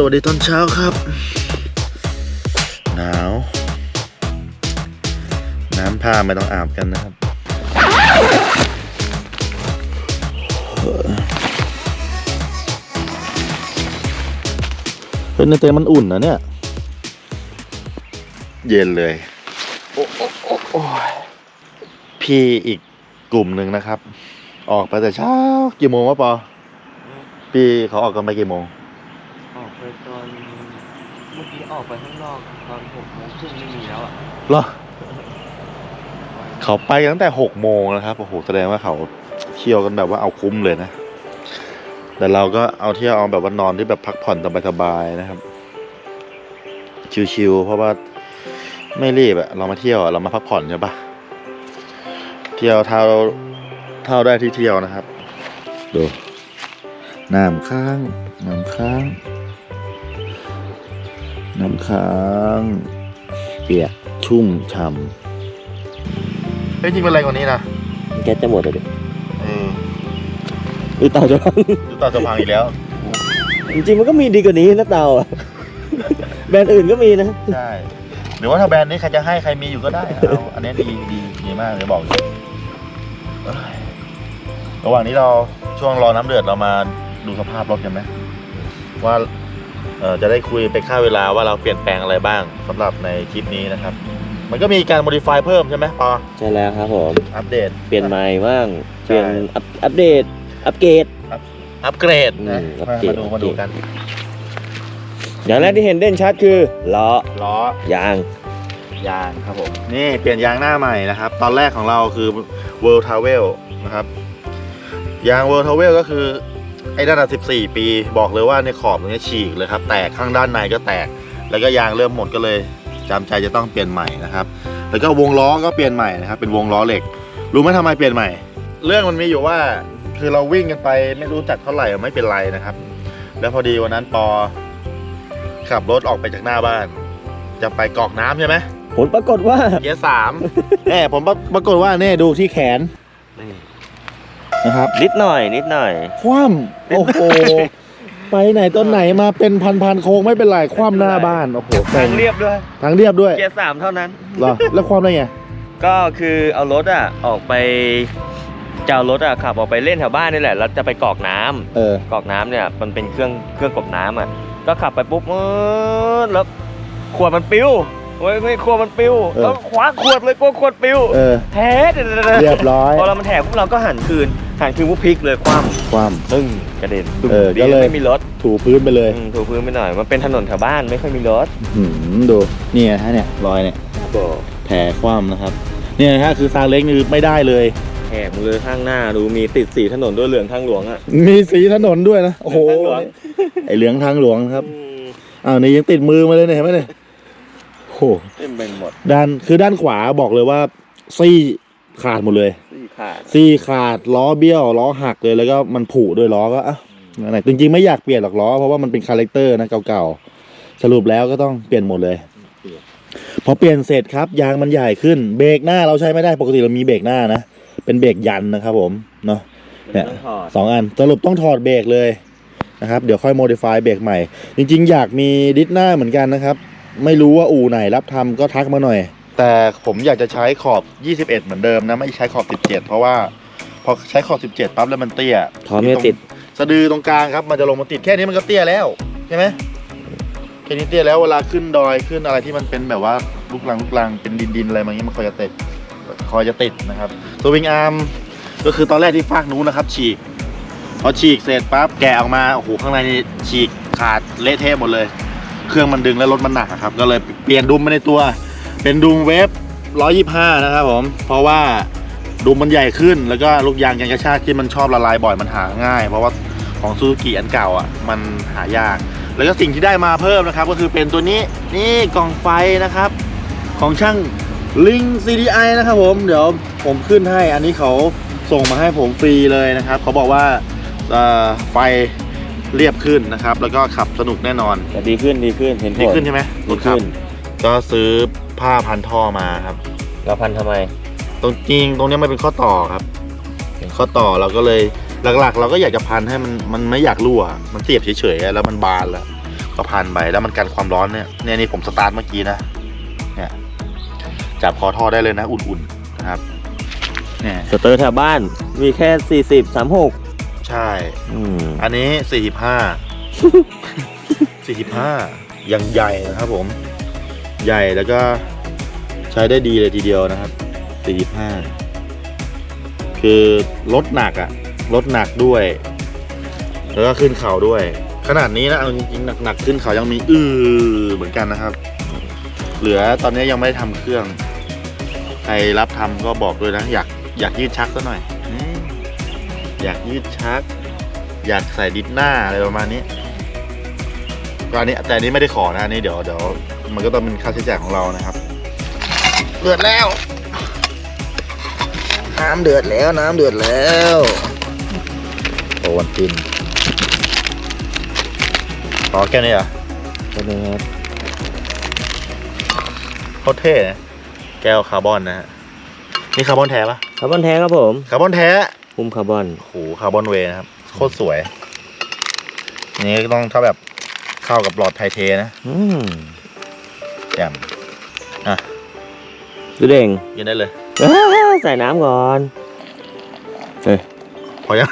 สวัสดีตอนเช้าครับ หนาว น้ำผ้าไม่ต้องอาบกันนะครับเฮ้ยในเต็นท์มันอุ่นนะเนี่ย เย็นเลยโอ้โอ้โอ้โอ้ยพี่อีกกลุ่มหนึ่งนะครับ ออกไปแต่เช้า กี่โมงวะปอ พี่เขาออกกันไปกี่โมงออก ไปตอนเมื่อกี้ออกไปข้างนอกตอนหกโมงครึ่งไม่มีแล้วอะเหรอเขาไปกันตั้งแต่หกโมงนะครับโอ้โหแสดงว่าเขาเที่ยวกันแบบว่าเอาคุ้มเลยนะแต่เราก็เอาเที่ยวเอาแบบว่านอนที่แบบพักผ่อนสบายๆนะครับ ชิวๆเพราะว่าไม่รีบอะเรามาเที่ยวอะเรามาพักผ่อนใช่ปะเที่ยวเท่าเท่าได้ที่เที่ยวนะครับ ดูน้ำค้างน้ำค้าง น้ำค้าง เปียกชุ่มฉ่ำเฮ้ยจริงเป็นอะไรกว่านี้นะแก๊สจะหมดเลยดิเออหรือเตาจะพัง ดูตาจะพังอีกแล้ว จริงๆมันก็มีดีกว่านี้นะเตาอะแบรนด์อื่นก็มีนะ ใช่ หรือว่าถ้าแบรนด์นี้ใครจะให้ใครมีอยู่ก็ได้นะเอาอันนี้ดีดีดีมากเลยบอกเลยเอ้ยระหว่างนี้เราช่วงรอน้ำเดือดเรามาดูสภาพรถกันไหมว่าเออ จะได้คุยไปค่าเวลาว่าเราเปลี่ยนแปลงอะไรบ้างสำหรับในทริปนี้นะครับ มันก็มีการ modify เพิ่มใช่ไหมปอใช่แล้วครับผมอัปเดตเปลี่ยนใหม่บ้างใช่เปลี่ยนอัปอัปเดตอัปเกรดอัปเกรดนะอืมอัปมาเกรดมาดูอัมาปเกรดดูกัน อย่างแรกที่เห็นเด่นชัดคือล้อล้อยางยางครับผมนี่เปลี่ยนยางหน้าใหม่นะครับ ตอนแรกของเราคือ World Travel นะครับยาง World Travel ก็คือ ไอ้ด้าน14ปี บอกเลยว่าในขอบตรงนี้ฉีกเลยครับ แตกข้างด้านในก็แตก แล้วก็ยางเริ่มหมดก็เลยจำใจจะต้องเปลี่ยนใหม่นะครับ แล้วก็วงล้อก็เปลี่ยนใหม่นะครับ เป็นวงล้อเหล็ก รู้ไหมทำไมเปลี่ยนใหม่ เรื่องมันมีอยู่ว่า คือเราวิ่งกันไปไม่รู้จักเท่าไหร่ไม่เป็นไรนะครับ แล้วพอดีวันนั้นปอขับรถออกไปจากหน้าบ้าน จะไปกรอกน้ำใช่ไหมผลปรากฏว่าเกียร์สามแน่ผมปรากฏว่าแน่ดูที่แขนนะครับนิดหน่อยนิดหน่อย คว่ำโอ้โหไปไหนต้นไหนมาเป็นพันพันๆโค้งไม่เป็นไรคว่ำหน้าบ้านโอ้โหทางเรียบด้วยทางเรียบด้วยเกียร์สามเท่านั้น เหรอแล้วคว่ำได้ไงก็คือเอารถอะออกไปจะเอารถอะขับออกไปเล่นแถวบ้านนี่แหละแล้วจะไปกรอกน้ำเออกรอกน้ำเนี่ยมันเป็นเครื่องเครื่องกรอกน้ำอะก็ขับไปปุ๊บเออแล้วขวดมันปิ้วเฮ้ยไม่ขวดมันปิ้วเออแล้วคว้าขวดเลยกลัวขวดปิ้วเออแท้เรียบร้อย พอเรามันแถปุ๊บเราก็หันคืน หันคืนปุ๊บพลิกเลยคว่คว่ำตึ้งกระเด็นเออดีก็เลย ไม่มีรถำถูพื้นไปเลยอืมถูพื้นไปหน่อย มันเป็นถนนแถวบ้านไม่ค่อยมีรถหืมดูนี่ฮะเนี่ยรอยเนี่ยแผลคว่ำนะครับเนี่ยนะฮะคือซาเล้งนี่ไม่ได้เลย แหกมือข้างหน้าดูมีติดสีถนนด้วยเหลืองทางหลวงอะ มีสีถนนด้วยนะโอ้โหเหลืองทางหลวง ไอเหลืองทางหลวงครับอืมอ้าวนี่ยังติดมือมาเลยเนี่ยเห็นไหมเนี่ยโอ้โหเต็มไปหมดด้านคือด้านขวาบอกเลยว่าซี่ขาดหมดเลยสี่ ขาด ซี่ขาดล้อเบี้ยวล้อหักเลยแล้วก็มันผุด้วยล้อก็อะไหนจริงๆไม่อยากเปลี่ยนหรอกล้อเพราะว่ามันเป็นคาแรคเตอร์นะเก่าๆสรุปแล้วก็ต้องเปลี่ยนหมดเลย พอเปลี่ยนเสร็จครับยางมันใหญ่ขึ้นเบรกหน้าเราใช้ไม่ได้ปกติเรามีเบรกหน้านะเป็นเบรกยันนะครับผมเนาะเนี่ยต้องถอด สองอันสรุปต้องถอดเบรกเลยนะครับ เดี๋ยวค่อยโมดิฟายเบรกใหม่ จริงๆ อยากมีดิสหน้าเหมือนกันนะครับ ไม่รู้ว่าอู่ไหนรับทำก็ทักมาหน่อย แต่ผมอยากจะใช้ขอบ 21 เหมือนเดิมนะ ไม่ใช้ขอบ 17 เพราะว่า พอใช้ขอบ 17 ปั๊บแล้วมันเตี้ยถอนไม่ติด สะดือตรงกลางครับ มันจะลงมาติดแค่นี้มันก็เตี้ยแล้วใช่ไหมแค่นี้เตี้ยแล้วเวลาขึ้นดอยขึ้นอะไรที่มันเป็นแบบว่าลูกลังลูกลังเป็นดินดินๆอะไรบางอย่างมันคอยจะติดคอยจะติดนะครับตัววิงอาร์มก็คือตอนแรกที่ฟากนู้นนะครับ ฉีกพอฉีกเสร็จปั๊บแกะออกมาโอ้โหข้างในนี่ฉีกขาดเละเทะหมดเลย เครื่องมันดึงแล้วรถมันหนักอะครับ ก็เลยเปลี่ยนดุมมาในตัว เป็นดุมเวฟ125 นะครับผม เพราะว่าดุมมันใหญ่ขึ้นแล้วก็ลูกยางยังกระชากที่มันชอบละลายบ่อยมันหาง่าย เพราะว่าของซูซูกิอันเก่าอะมันหายาก แล้วก็สิ่งที่ได้มาเพิ่มนะครับ ก็คือเป็นตัวนี้นี่กล่องไฟนะครับ ของช่างลิง CDI นะครับผมเดี๋ยวผมขึ้นให้อันนี้เขาส่งมาให้ผมฟรีเลยนะครับเขาบอกว่าเอ่อไฟเรียบขึ้นนะครับ แล้วก็ขับสนุกแน่นอนแต่ดีขึ้นดีขึ้นเห็นผดีลขึ้นใช่ไหมดีขึ้น ก็ซื้อ ผ้าพันท่อมาครับ เราพันทำไม ตรงจริงตรงเนี้ยมันเป็นข้อต่อครับเป็นข้อต่อเราก็เลยหลักๆ เราก็อยากจะพันให้มันมันไม่อยากรั่ว มันเสียบเฉยๆอะแล้วมันบานแล้วก็พันไปแล้วมันกันความร้อนเนี่ยเนี่ยนี่ผมสตาร์ทเมื่อกี้นะเนี่ยจับคอท่อได้เลยนะ อุ่นๆนะครับเนี่ยสเตอร์แถวบ้าน มีแค่ 40 36ใช่ อืมอันนี้สี่สิบห้า สี่สิบห้ายังใหญ่นะครับผม ใหญ่แล้วก็ใช้ได้ดีเลยทีเดียวนะครับสี่สิบห้าคือลดหนักอะลดหนักด้วย แล้วก็ขึ้นเขาด้วย ขนาดนี้นะเอาจริงๆหนักๆขึ้นเขายังมีอื้อเหมือนกันนะครับ เหลือตอนนี้ยังไม่ได้ทำเครื่อง ใครรับทำก็บอกด้วยนะ อยากอยากยืดชักซะหน่อย อยากยืดชัก อยากใส่ดิสหน้าอะไรประมาณนี้ ก็อันนี้แต่อันนี้ไม่ได้ขอนะอันนี้เดี๋ยวเดี๋ยวมันก็ต้องเป็นค่าใช้จ่ายของเรานะครับ เดือดแล้ว น้ำเดือดแล้วน้ำเดือดแล้วโอวันตินอ๋อแค่นี้เหรอก็เลยครับโคตรเท่นะแก้วคาร์บอนนะฮะนี่คาร์บอนแท้ปะคาร์บอนแท้ครับผมคาร์บอนแท้คุมคาร์บอนโอ้โหคาร์บอนเวย์นะครับโคตรสวยนี่ก็ต้องถ้าแบบ เข้ากับหลอดไทเทนะอืมแจ่มอะดูเด้งกินได้เลยอ้าใส่น้ำก่อน พอยัง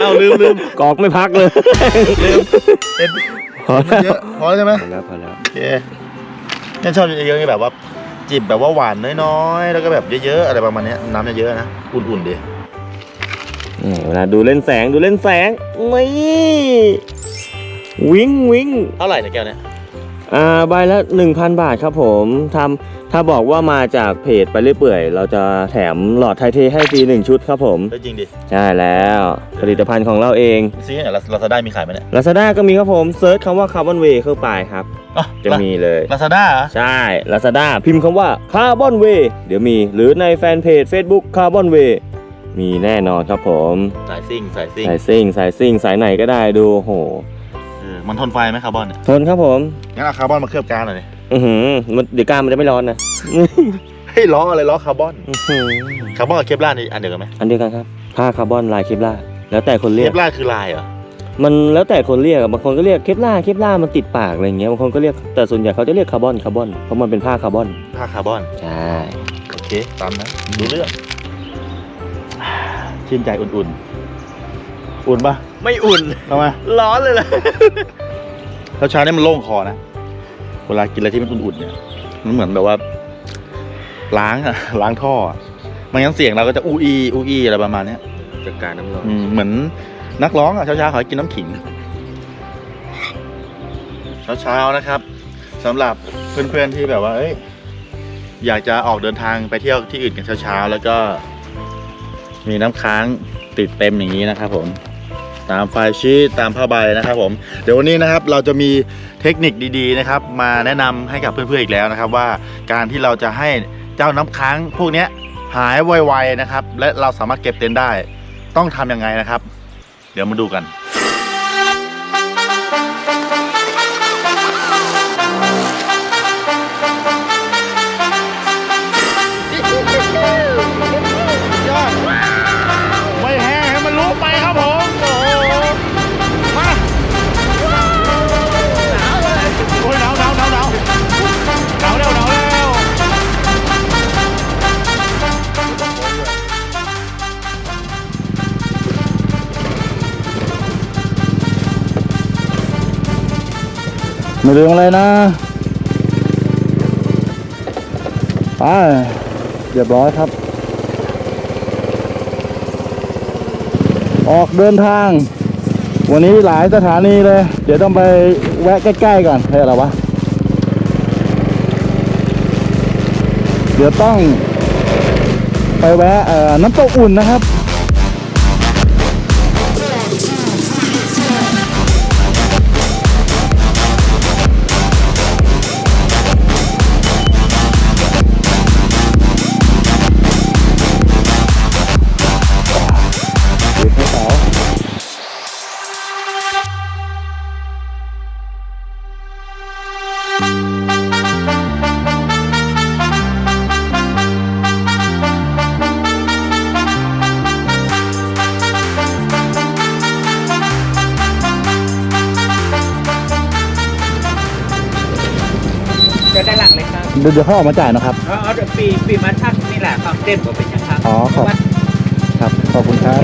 อ้าวลืมลืมกอกไม่พักเลย ลืมเอ็ดพอมันแล้วเยอะพอแล้วใช่ไหมพอแล้วพอแล้ว โอเคเนี่ยชอบเยอะๆแบบว่า จิบแบบว่าหวานน้อยๆ แล้วก็แบบเยอะๆ อะไรประมาณเนี้ยน้ำเยอะๆนะ อุ่นๆดีนี่เวลาดูเล่นแสงดูเล่นแสงนี่ วิ่งวิ่งเท่าไหร่เนี่ยแก้วเนี่ยอ่าใบละ 1,000 บาทครับผมทำถ้าบอกว่ามาจากเพจไปเรื่อยเปื่อย เราจะแถมหลอดไทเทให้ฟรีหนึ่งชุดครับผม ได้จริงดิใช่แล้วผลิตภัณฑ์ของเราเองซีเนี่ยลาซาด้ามีขายไหมเนี่ย Lazada ก็มีครับผมเซิร์ชคำว่า Carbon Way เข้าไปครับ อ๋อจะมีเลยลาซาด้าเหรอใช่ Lazada พิมพ์คำว่า Carbon Way เดี๋ยวมีหรือในแฟนเพจ Facebook Carbon Way มีแน่นอนครับผมสายซิ่งสายซิ่งสายซิ่งสายซิ่งสายไหนก็ได้ดูโหเออ มันทนไฟไหมคาร์บอนเนี่ยทนครับผม งั้นเอาคาร์บอนมาเคลือบกาวหน่อยดิอือหือมันเดี๋ยวกล้ามมันจะไม่ร้อนนะเฮ้ยล้ออะไรล้อคาร์บอน อื้อหือคาร์บอนกับเคปลาร์นี่อันเดียวกันไหมอันเดียวกันครับ ผ้าคาร์บอนลายเคปลาร์แล้วแต่คนเคเรียกปลาร์คือลายเหรอ มันแล้วแต่คนเรียกอะบางคนก็เรียกเคปลาร์เคปลาร์มันติดปากอะไรอย่างเงี้ยบางคนก็เรียกแต่ส่วนใหญ่เขาจะเรียกคาร์บอนคาร์บอนเพราะมันเป็นผ้าคาร์บอนผ้าคาร์บอน ใช่โอเค ตามนะดูเรื่อง ชื่นใจอุ่นๆ อุ่นปะ ไม่อุ่น ทำไมร้อนเลยล่ะเช้าเช้าๆนี่มันโล่งคอนะ เวลากินอะไรที่มันอุ่นๆเนี่ย มันเหมือนแบบว่า ล้างอะล้างท่ออะไมันงั้นเสียงเราก็จะอูอีอูอีอะไรประมาณเนี้ยจากการน้ำร้อนอืมเหมือนนักร้องอะเช้าเช้าๆเขาให้กินน้ำขิง เช้าเช้าๆนะครับสำหรับเพื่อนๆที่แบบว่า เอ้ย อยากจะออกเดินทางไปเที่ยวที่อื่นกันเช้าๆแล้วก็ มีน้ำค้างติดเต็มอย่างนี้นะครับผม ตามไฟชีตตามผ้าใบนะครับผมเดี๋ยววันนี้นะครับเราจะมีเทคนิคดีๆนะครับ มาแนะนำให้กับเพื่อนๆอีกแล้วนะครับ ว่าการที่เราจะให้เจ้าน้ำค้างพวกนี้หายไวๆนะครับ และเราสามารถเก็บเต็นท์ได้ต้องทำยังไงนะครับ เดี๋ยวมาดูกัน ไม่ลืมอะไรนะ ไป เรียบร้อยครับ ออกเดินทาง วันนี้หลายสถานีเลย เดี๋ยวต้องไปแวะใกล้ๆก่อนเฮ้ยอะไรวะ เดี๋ยวต้อง ไปแวะเอ่อน้ำตกอุ่นนะครับ เลยครับเดี๋ยวเดี๋ยวเขาออกมาจ่ายนะครับ เอาเอาเดี๋ยวปีปีมาทักนี่แหละความเต็มก็เป็นอยังครับอ๋อขอบวัดครับ ขอบคุณครับ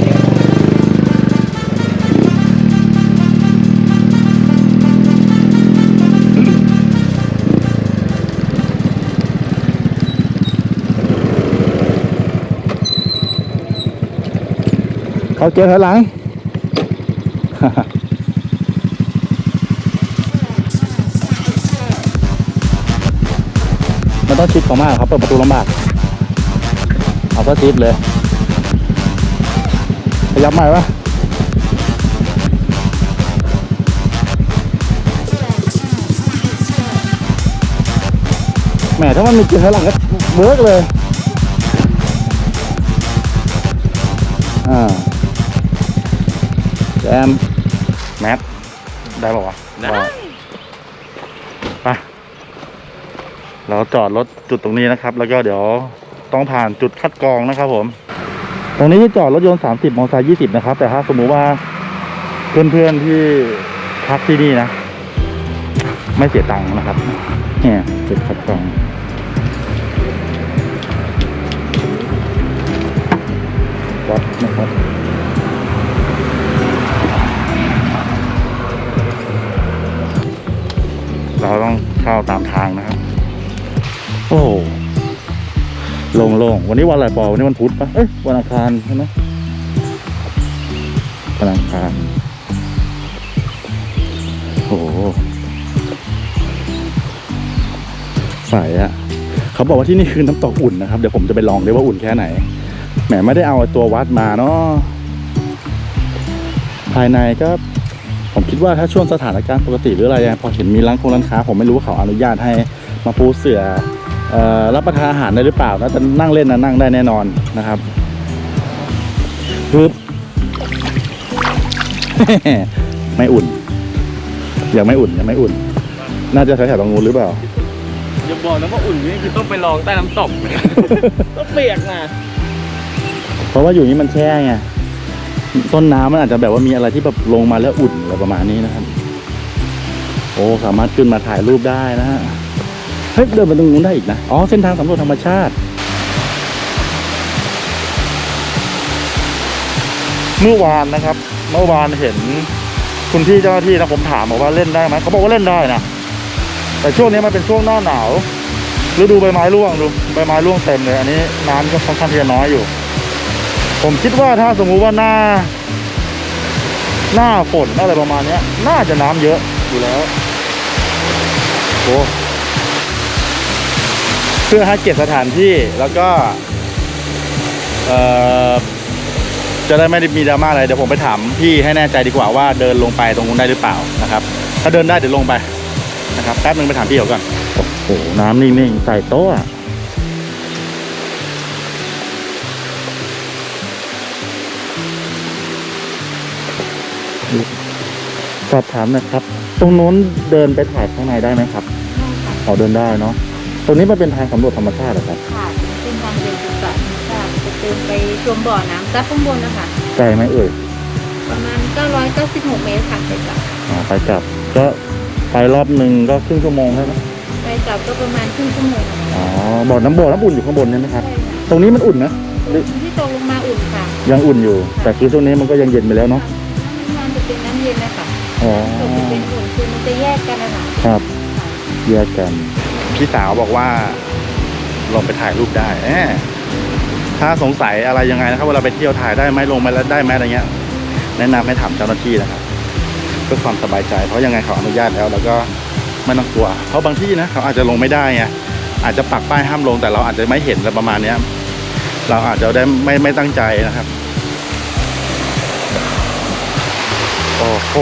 เขาเจอถอยหลัง มันต้องชิดเขามากครับเปิดประตูลำบาก เอาก็ชิดเลยขยับใหม่ปะแหมถ้ามันมีเกียร์ถอยหลังก็เวิร์กเลย อ่าแจมแมทได้ป่าวะได้ ไป เราจอดรถจุดตรงนี้นะครับ แล้วก็เดี๋ยวต้องผ่านจุดคัดกรองนะครับผม ตรงนี้ที่จอดรถยนต์30มอเตอร์ไซค์20นะครับ แต่ถ้าสมมุติว่าเพื่อนๆที่พักที่นี่นะ ไม่เสียตังค์นะครับ เนี่ยจุดคัดกรองวัดนะครับเราต้องเข้าตามทางนะครับ โอ้โล่งโล่งๆวันนี้วันอะไรปอวันนี้วันพุธปะเอ้ยวันอังคารใช่ไหมวันอังคารโอ้โหใสอะเขาบอกว่าที่นี่คือน้ำตกอุ่นนะครับ เดี๋ยวผมจะไปลองด้วยว่าอุ่นแค่ไหนแหมไม่ได้เอาตัววัดมาเนาะภายในก็ผมคิดว่าถ้าช่วงสถานการณ์ปกติหรืออะไรพอเห็นมีร้านคงร้านค้า ผมไม่รู้ว่าเขาอนุญาตให้มาปูเสื่อ รับประทานอาหารได้หรือเปล่านะแต่นั่งเล่นนะนั่งได้แน่นอนนะครับปึ๊บไม่อุ่น ยังไม่อุ่นยังไม่อุ่น น่าจะแถวๆตรงนู้นหรือเปล่าอย่าบอกนะว่าอุ่นนี่คือต้องไปลองใต้น้ำตกต้องเปียกนะเพราะว่าอยู่นี่มันแช่ไงต้นน้ำมันอาจจะแบบว่ามีอะไรที่แบบลงมาแล้วอุ่นอะไรประมาณนี้นะครับ โอ้สามารถขึ้นมาถ่ายรูปได้นะฮะ เฮ้ยเดินไปตรงนู้นได้อีกนะ อ๋อ เส้นทางสำรวจธรรมชาติ เมื่อวานนะครับ เมื่อวานเห็นคุณพี่เจ้าหน้าที่นะผมถามบอกว่าเล่นได้ไหมเขาบอกว่าเล่นได้นะ แต่ช่วงนี้มันเป็นช่วงหน้าหนาวฤดูใบไม้ร่วงดูใบไม้ร่วงเต็มเลย อันนี้น้ำก็ค่อนข้างที่จะน้อยอยู่ ผมคิดว่าถ้าสมมุติว่าหน้า หน้าฝนอะไรประมาณเนี้ยน่าจะน้ำเยอะอยู่แล้วโอ้ พื่อให้เกียรติสถานที่แล้วก็เอ่อจะได้ไม่ได้มีดราม่าอะไรเดี๋ยวผมไปถามพี่ให้แน่ใจดีกว่าว่าเดินลงไปตรงนู้นได้หรือเปล่านะครับ ถ้าเดินได้เดี๋ยวลงไปนะครับแป๊บนึงไปถามพี่เขาก่อนโอ้โหน้ำนิ่งๆใส่โต๊ะอะสอบถามหนะครับ ตรงโน้นเดินไปถ่ายข้างในได้ไหมครับอ๋อเดินได้เนาะ ตรงนี้มันเป็นทางสำรวจธรรมชาติเหรอครับค่ะเป็นทางเดินศึกษาธรรมชาติจะเดินไปชมบ่อน้ำซับข้างบนนะคะไกลไหมเอ่ยประมาณ 996 เมตรค่ะไปกลับอ๋อไปกลับก็ไปรอบหนึ่งก็ครึ่งชั่วโมงใช่ไหมไปกลับก็ประมาณครึ่งชั่วโมงอ๋อบ่อน้ำบ่อน้ำอุ่นอยู่ข้างบนใช่ไหมครับใช่ค่ะตรงนี้มันอุ่นนะที่ตกลงมาอุ่นค่ะ ยังอุ่นอยู่ แต่คือช่วงนี้มันก็ยังเย็นไปแล้วเนาะน้ำจะเป็นน้ำเย็นนะคะอ๋อตกจะเป็นอุ่นคือมันจะแยกกันนะคะครับ แยกกัน พี่สาวบอกว่าลงไปถ่ายรูปได้แอบถ้าสงสัยอะไรยังไงนะครับเวลาไปเที่ยวถ่ายได้ไหมลงมาแล้วได้ไหมอะไรเงี้ย แนะนำให้ถามเจ้าหน้าที่นะครับเพื่อความสบายใจ เพราะยังไงเขาอนุญาตแล้ว แล้วก็ไม่ต้องกลัว เพราะบางที่นะเขาอาจจะลงไม่ได้ไงอาจจะปักป้ายห้ามลงแต่เราอาจจะไม่เห็นอะไรประมาณเนี้ย เราอาจจะได้ไม่ไม่ตั้งใจนะครับ โอ้โห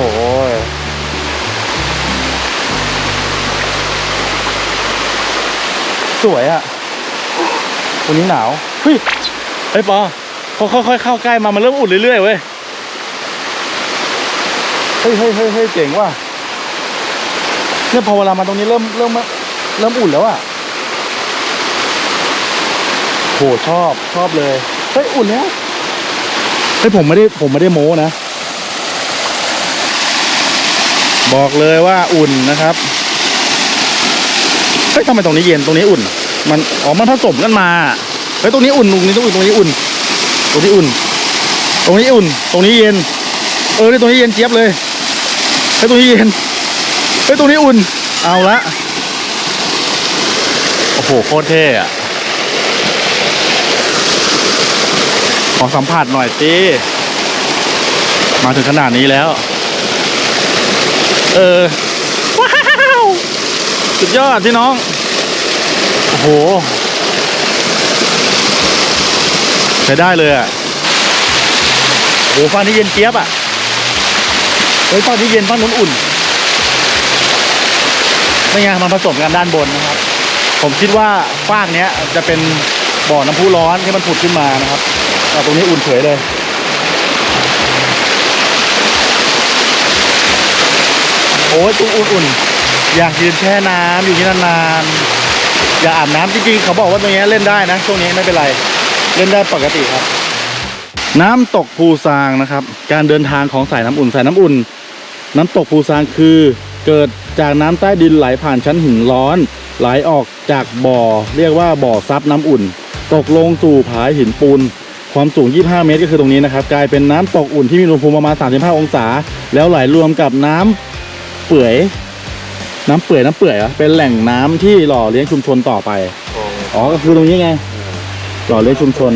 สวยอะ่ะ วันนี้หนาวเฮ้ยไอ้ยปอพอค่อยๆเข้าใกล้มามันเริ่มอุ่นเรื่อยๆเว้ย เฮ้ยเฮ้ยเฮ้ยเฮ้ยเจ๋งว่ะเนี่ยพอเวลามาตรงนี้เริ่มเริ่มเริ่มอุ่นแล้วอะ่ะโหชอบชอบเลย เฮ้ยอุ่นแล้ว เฮ้ยผมไม่ได้ผมไม่ได้โม้นะ บอกเลยว่าอุ่นนะครับ เฮ้ยทำไมตรงนี้เย็นตรงนี้อุ่น มันอ๋อมันผสมกันมาเฮ้ยตรงนี้อุ่นตรงนี้ตรงนี้ตรงนี้อุ่น ตรงนี้อุ่น ตรงนี้อุ่น ตรงนี้เย็น เออนี่ตรงนี้เย็นเจี๊ยบเลยเฮ้ยตรงนี้เย็นเฮ้ยตรงนี้อุ่น เอาละโอ้โหโคตรเท่อะขอสัมผัสหน่อยสิมาถึงขนาดนี้แล้ว เออ สุดยอดพี่น้อง โอ้โหใช้ได้เลยอะโอ้โหฟันที่เย็นเจี๊ยบอะเฮ้ยฟันที่เย็นฟันนู้นอุ่นไม่ไงมันผสมกันด้านบนนะครับ ผมคิดว่าฟากเนี้ยจะเป็นบ่อน้ำพุร้อนที่มันผุดขึ้นมานะครับแต่ตรงนี้อุ่นเฉยเลยโอ้ยตัวอุ่นๆ อยากยืนแช่น้ำอยู่ที่นานๆ อยากอาบน้ำจริงๆ เขาบอกว่าตรงนี้เล่นได้นะ ช่วงนี้ไม่เป็นไร เล่นได้ปกติครับ น้ำตกภูซางนะครับ การเดินทางของสายน้ำอุ่นสายน้ำอุ่น น้ำตกภูซางคือเกิดจากน้ำใต้ดินไหลผ่านชั้นหินร้อน ไหลออกจากบ่อ เรียกว่าบ่อซับน้ำอุ่น ตกลงสู่ผายหินปูนความสูง 25 เมตร ก็คือตรงนี้นะครับ กลายเป็นน้ำตกอุ่นที่มีอุณหภูมิประมาณ 35 องศา แล้วไหลรวมกับน้ำเปื่อย น้ำเปื่อยน้ำเปื่อยเหรอเป็นแหล่งน้ำที่หล่อเลี้ยงชุมชนต่อไป อ๋อก็คือตรงนี้ไงหล่อเลี้ยงชุมชน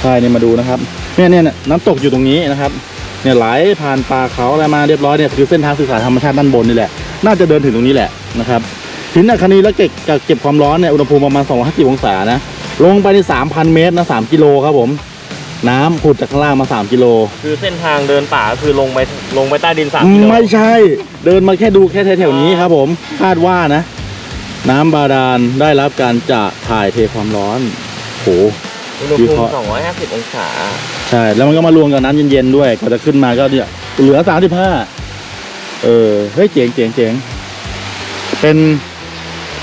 ใช่เนี่ยมาดูนะครับเนี่ยเนี่ยเนี่ยน้ำตกอยู่ตรงนี้นะครับ เนี่ยไหลผ่านป่าเขาอะไรมาเรียบร้อยเนี่ยคือเส้นทางสื่อสารธรรมชาติด้านบนนี่แหละ น่าจะเดินถึงตรงนี้แหละนะครับหินอัคนีและเก็บกักเก็บความร้อนเนี่ยอุณหภูมิประมาณ 250 องศานะ ลงไปใน 3,000 เมตรนะ 3 กิโลครับผม น้ำผุดจากข้างล่างมา 3 กิโล คือเส้นทางเดินป่าก็คือลงไปลงไปใต้ดินสามกิโลไม่ใช่ เดินมาแค่ดูแค่แถวๆนี้ครับผม คาดว่านะ น้ำบาดาลได้รับการจะถ่ายเทความร้อน โห อุณหวิภูเคมิราะห์ 250 องศา ใช่ แล้วมันก็มารวมกับน้ำเย็นๆด้วยก็จะขึ้นมาก็เนี่ยเหลือ 35 เออ เฮ้ย เจ๋งเจ๋งเจ๋งเป็น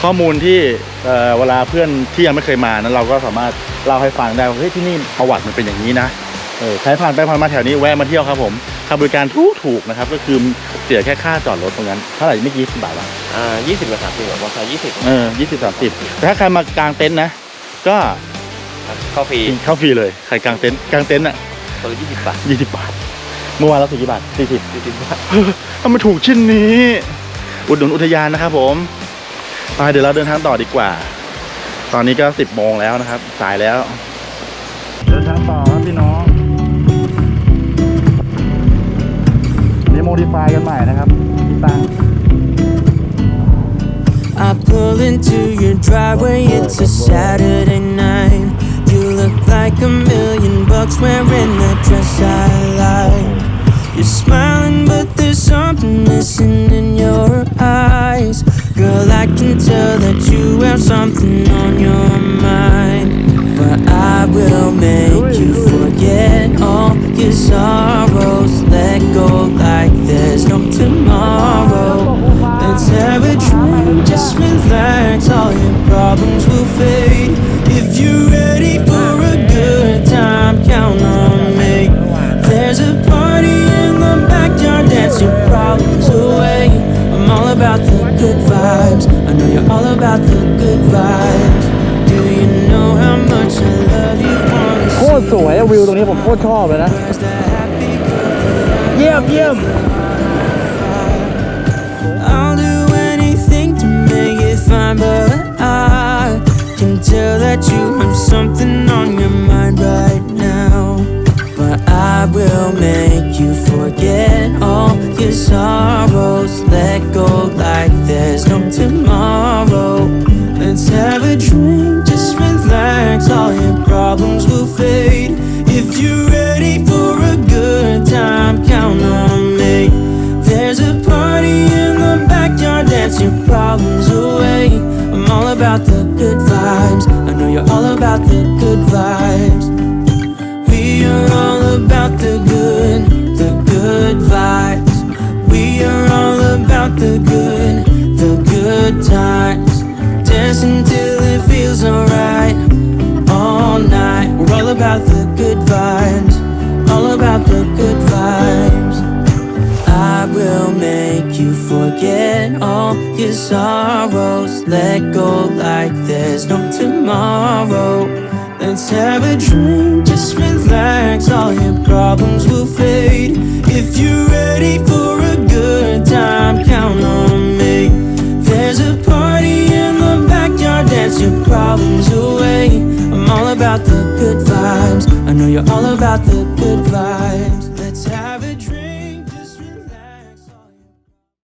ข้อมูลที่เอ่อเวลาเพื่อนที่ยังไม่เคยมานั้นเราก็สามารถเล่าให้ฟังได้ว่าเฮ้ยที่นี่ประวัติมันเป็นอย่างนี้นะเออใครผ่านไปผ่านมาแถวนี้แวะมาเที่ยวครับผมค่าบริการถูกถูกๆนะครับก็คือเสียแค่ค่าจอดรถตรงนั้นเท่าไหร่ไม่กี่สิบบาทละอ่า20กับ30แบบว่า20เออยี่สิบสามสิบแต่ถ้าใครมากางเต็นท์นะ ก็เข้าฟรีเข้าฟรีเลยใครกางเต็นท์กางเต็นท์อะเปิด20บาทยี่สิบบาทเมื่อวานเราสี่กี่บาทสี่สิบ40บาททำไมถูกชิ้นนี้ อุดหนุนอุทยานนะครับผม ไปเดี๋ยวเราเดินทางต่อดีกว่า ตอนนี้ก็สิบโมงแล้วนะครับ สายแล้ว เดินทางต่อครับพี่น้องนี่โมดิฟายกันใหม่นะครับที่ตั้ง I pull into your driveway, it's a Saturday night. You look like a million bucks wearing that dress I like. You're smiling, but there's something missing in your eyes. Girl, I can tell that you have something on your mind. But I will make you forget all your sorrows. Let go like there's no tomorrow. Let's have a drink, just relax. All your problems will fade. สวยอะวิวตรงนี้ผมโคตรชอบเลยนะ Where's the happy girl? เยี่ยมเยี่ยม I'll do anything to make it fine, but I can tell that you have something on your mind right now. But I will make you forget all your sorrows. Let go like there's no tomorrow. Let's have a drink, problems will fade. If you're ready for a good time, count on me. There's a party in the backyard, dance your problems away. I'm all about the good vibes. I know you're all about the good vibes. We are all about the good, the good vibes. We are all about the good, the good times. Dancing till sorrows. Let go like there's no tomorrow. Let's have a drink, just relax. All your problems will fade. If you're ready for a good time, count on me. There's a party in the backyard, dance your problems away. I'm all about the good vibes. I know you're all about the good vibes.